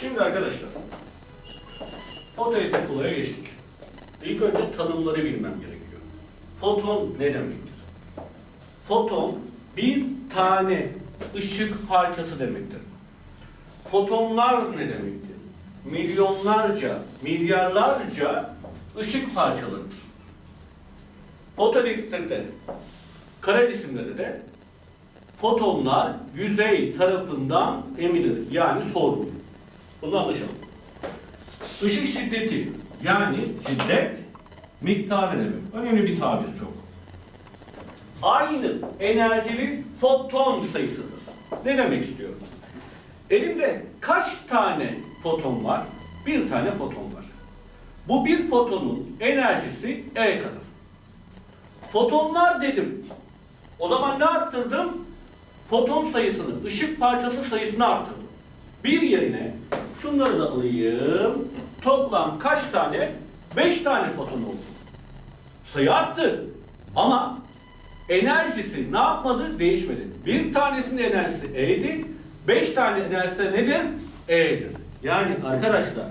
Şimdi arkadaşlar, fotoelektrik olaya geçtik. İlk önce tanımları bilmem gerekiyor. Foton ne demektir? Foton bir tane ışık parçası demektir. Fotonlar ne demektir? Milyonlarca, milyarlarca ışık parçalarıdır. Fotoelektrikte, kara cisimlerde de fotonlar yüzey tarafından emilir yani sorulur. Bunu anlaşalım. Işık şiddeti yani şiddet miktarı demek. Önemli bir tabir çok. Aynı enerjili foton sayısıdır. Ne demek istiyorum? Elimde kaç tane foton var? Bir tane foton var. Bu bir fotonun enerjisi E kadar. Fotonlar dedim. O zaman ne arttırdım? Foton sayısını, ışık parçası sayısını arttırdım. Bir yerine şunları da alayım. Toplam kaç tane? Beş tane foton oldu. Sayı arttı. Ama enerjisi ne yapmadı? Değişmedi. Bir tanesinin enerjisi E'di. Beş tane enerjisi nedir? E'dir. Yani arkadaşlar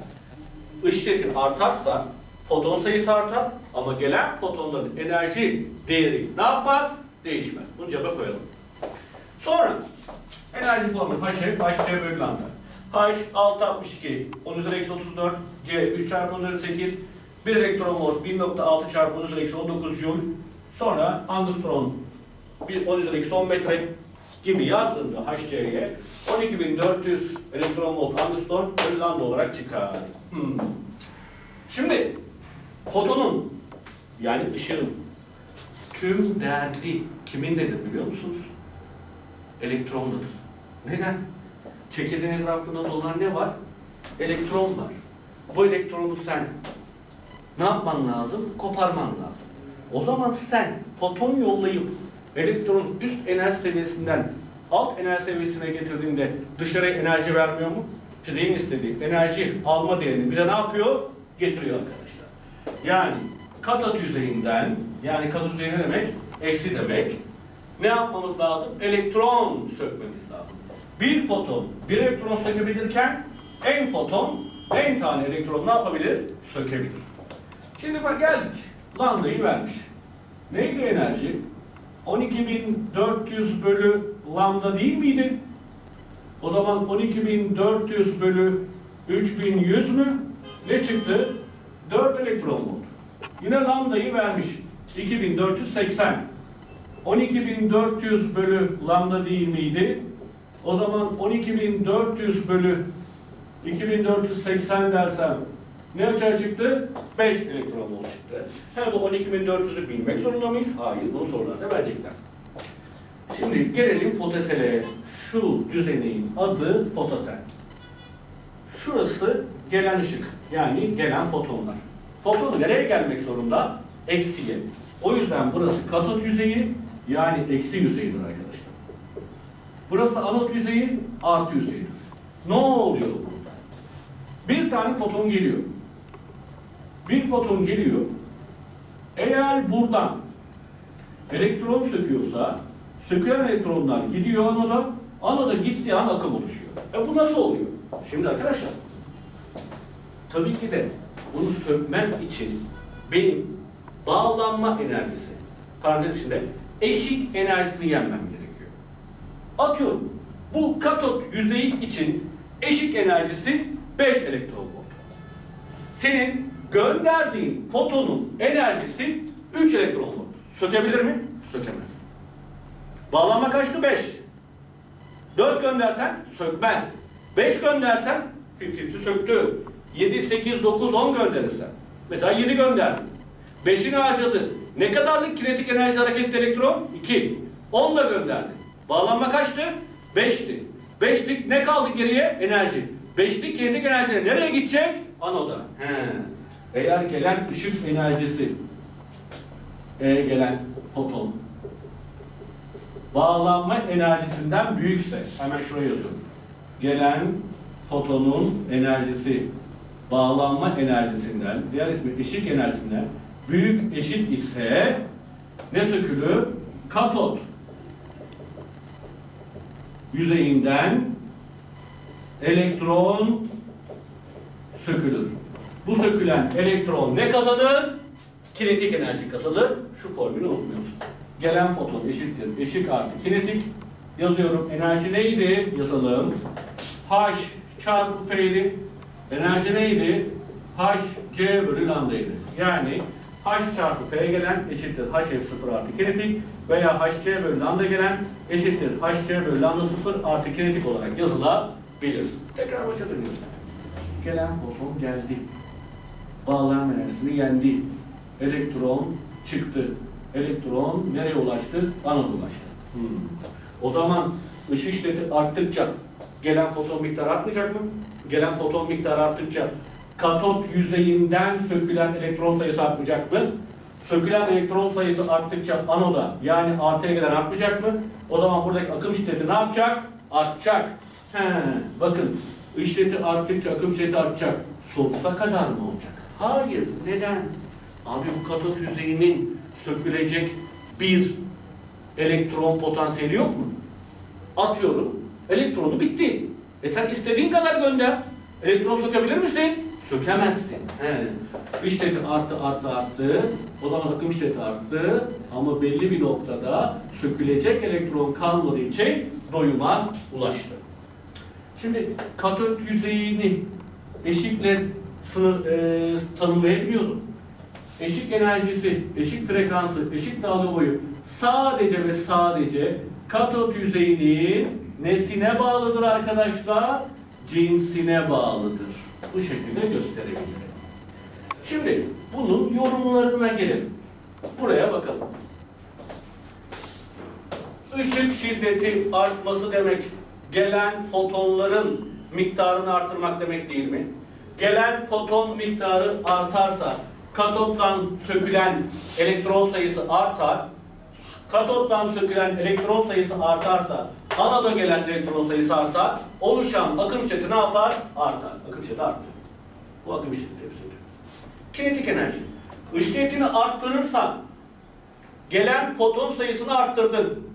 ışık artarsa foton sayısı artar ama gelen fotonların enerji değeri ne yapmaz? Değişmez. Bunu cebe koyalım. Sonra enerji formu H, HC bölü lambda. H 662, 10 üzeri eksi 34, C 3 çarpı 10 üzeri 8, 1 elektron volt 1.6 çarpı 10 üzeri eksi 19 joule. Sonra angstrom 1 10 üzeri eksi 10 metre gibi yazdığında HC'ye 12.400 elektron volt angstrom bölü olarak çıkar. Hmm. Şimdi fotonun yani ışığın tüm derdi kimindedir biliyor musunuz? elektrondadır. Neden? Çekirdeğin etrafında dolan ne var? Elektron var. Bu elektronu sen ne yapman lazım? Koparman lazım. O zaman sen foton yollayıp elektronun üst enerji seviyesinden alt enerji seviyesine getirdiğinde dışarıya enerji vermiyor mu? Fiziğin istediği enerji alma değerini bize ne yapıyor? Getiriyor arkadaşlar. Yani katot yüzeyinden, yani katot yüzeyi ne demek? Eksi demek ne yapmamız lazım? Elektron sökmemiz lazım. Bir foton bir elektron sökebilirken en foton en tane elektron ne yapabilir? Sökebilir. Şimdi bak geldik. Lambdayı vermiş. Neydi enerji? 12.400 bölü lambda değil miydi? O zaman 12.400 bölü 3100 mü? Ne çıktı? 4 elektron volt. Yine lambdayı vermiş. 2480. 12.400 bölü lambda değil miydi? O zaman 12.400 bölü 2480 dersem ne açığa çıktı? 5 elektron volt çıktı. Ha bu 12.400'ü bilmek zorunda mıyız? Hayır, bunu sorularda verecekler. Şimdi gelelim fotosele. Şu düzeneğin adı fotosel. Şurası gelen ışık, yani gelen fotonlar. Foton nereye gelmek zorunda? Eksiye. O yüzden burası katot yüzeyi, yani eksi yüzeyidir arkadaşlar. Burası anot yüzeyi, artı yüzeyidir. Ne oluyor burada? Bir tane foton geliyor. Bir foton geliyor. Eğer buradan elektron söküyorsa, sökülen elektronlar gidiyor anoda, anoda gittiği an akım oluşuyor. E bu nasıl oluyor? Şimdi arkadaşlar, tabii ki de bunu sökmem için benim bağlanma enerjisi, parantez içinde eşik enerjisini yenmem gerekiyor. Atıyorum, bu katot yüzeyi için eşik enerjisi 5 elektron volt. Senin gönderdiğin fotonun enerjisi 3 elektron volt. Sökebilir mi? Sökemez. Bağlanma kaçtı? 5. 4 göndersen sökmez. 5 göndersen 50 söktü. 7, 8, 9, 10 gönderirsen. Mesela 7 gönderdin. 5'ini harcadı. Ne kadarlık kinetik enerji hareketli elektron? 2. 10 da gönderdin. Bağlanma kaçtı? 5'ti. 5'lik ne kaldı geriye? Enerji. 5'lik kinetik enerji nereye gidecek? Anoda. He. Eğer gelen ışık enerjisi e gelen foton bağlanma enerjisinden büyükse hemen şuraya yazıyorum. Gelen fotonun enerjisi bağlanma enerjisinden, diğer ismi ışık enerjisinden büyük eşit ise ne sökülür? Katot yüzeyinden elektron sökülür. Bu sökülen elektron ne kazanır? Kinetik enerji kazanır. Şu formülü unutmuyoruz. Gelen foton eşittir. Eşik artı kinetik. Yazıyorum. Enerji neydi? Yazalım. H çarpı P'ydi. Enerji neydi? H C bölü lambdaydı. Yani H çarpı P gelen eşittir HF0 artı kinetik veya HC bölü lambda gelen eşittir HC bölü lambda 0 artı kinetik olarak yazılabilir. Tekrar başa dönüyoruz. Gelen foton geldi. Bağlayan enerjisini yendi. Elektron çıktı. Elektron nereye ulaştı? Anoda ulaştı. Hmm. O zaman ışık şiddeti arttıkça gelen foton miktarı artmayacak mı? Gelen foton miktarı arttıkça katot yüzeyinden sökülen elektron sayısı artmayacak mı? Sökülen elektron sayısı arttıkça anoda yani AT'ye gelen artmayacak mı? O zaman buradaki akım şiddeti ne yapacak? Artacak. He, bakın şiddeti arttıkça akım şiddeti artacak. Sonsuza kadar mı olacak? Hayır. Neden? Abi bu katot yüzeyinin sökülecek bir elektron potansiyeli yok mu? Atıyorum. Elektronu bitti. E sen istediğin kadar gönder. Elektron sökebilir misin? Sökemezsin. He. İşleti arttı arttı arttı. O zaman akım işleti arttı. Ama belli bir noktada sökülecek elektron kalmadığı için doyuma ulaştı. Şimdi katot yüzeyini eşikle sınır, e, tanımlayabiliyordum. Eşik enerjisi, eşik frekansı, eşik dalga boyu sadece ve sadece katot yüzeyinin nesine bağlıdır arkadaşlar? Cinsine bağlıdır. Bu şekilde gösterebilirim. Şimdi bunun yorumlarına gelelim. Buraya bakalım. Işık şiddeti artması demek gelen fotonların miktarını artırmak demek değil mi? Gelen foton miktarı artarsa katottan sökülen elektron sayısı artar. Katottan sökülen elektron sayısı artarsa anoda gelen elektron sayısı artar. Oluşan akım şiddeti ne yapar? Artar. Akım şiddeti artıyor. Bu akım şiddeti ediyor. Kinetik enerji. Iş şiddetini arttırırsan gelen foton sayısını arttırdın.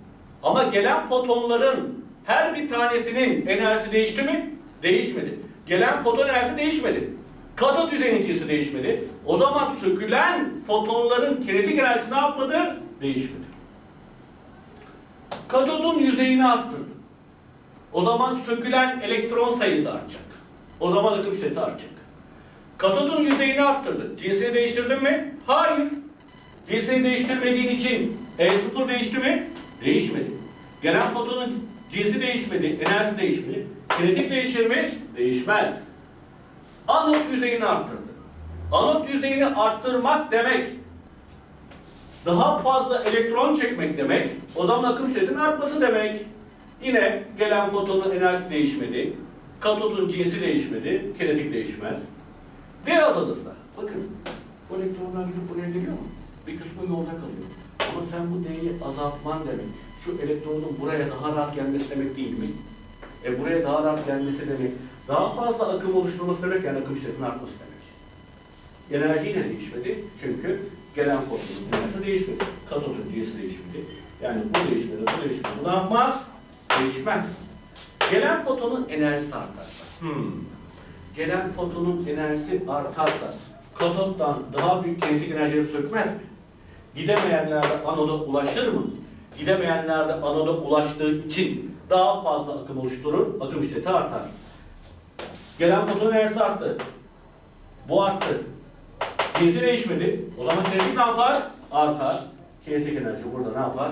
Ama gelen fotonların her bir tanesinin enerjisi değişti mi? Değişmedi. Gelen foton enerjisi değişmedi. Katot yüzeyinin cinsi değişmedi. O zaman sökülen fotonların kinetik enerjisi ne yapmadı? Değişmedi. Katodun yüzeyini arttırdı. O zaman sökülen elektron sayısı artacak. O zaman akım şiddeti artacak. Katodun yüzeyini arttırdı. Cinsini değiştirdin mi? Hayır. Cinsini değiştirmediğin için E0 değişti mi? Değişmedi. Gelen fotonun cinsi değişmedi, enerjisi değişmedi. Kinetik değişir mi? Değişmez. Anot yüzeyini arttırdı. Anot yüzeyini arttırmak demek daha fazla elektron çekmek demek. O zaman akım şiddetinin artması demek. Yine gelen fotonun enerjisi değişmedi. Katodun cinsi değişmedi. Kinetik değişmez. D azalırsa. Bakın bu elektronlar gidip buraya geliyor mu? Bir kısmı yolda kalıyor. Ama sen bu D'yi azaltman demek. Şu elektronun buraya daha rahat gelmesi demek değil mi? E buraya daha rahat gelmesi demek. Daha fazla akım oluşturması demek yani akım şiddetinin artması demek. Enerji yine değişmedi. Çünkü gelen fotonun enerjisi değişmedi. Katodun cinsi değişmedi. Yani bu değişmedi, bu değişmedi. Bu ne yapmaz? Değişmez. Gelen fotonun enerjisi artarsa. Hmm. Gelen fotonun enerjisi artarsa katottan daha büyük kinetik enerjiyi sökmez mi? Gidemeyenler de anoda ulaşır mı? Gidemeyenler de anoda ulaştığı için daha fazla akım oluşturur, akım şiddeti artar. Gelen fotonun enerjisi arttı. Bu arttı. Cinsi değişmedi. O zaman kinetik ne yapar? Artar. Kinetik enerji burada ne yapar?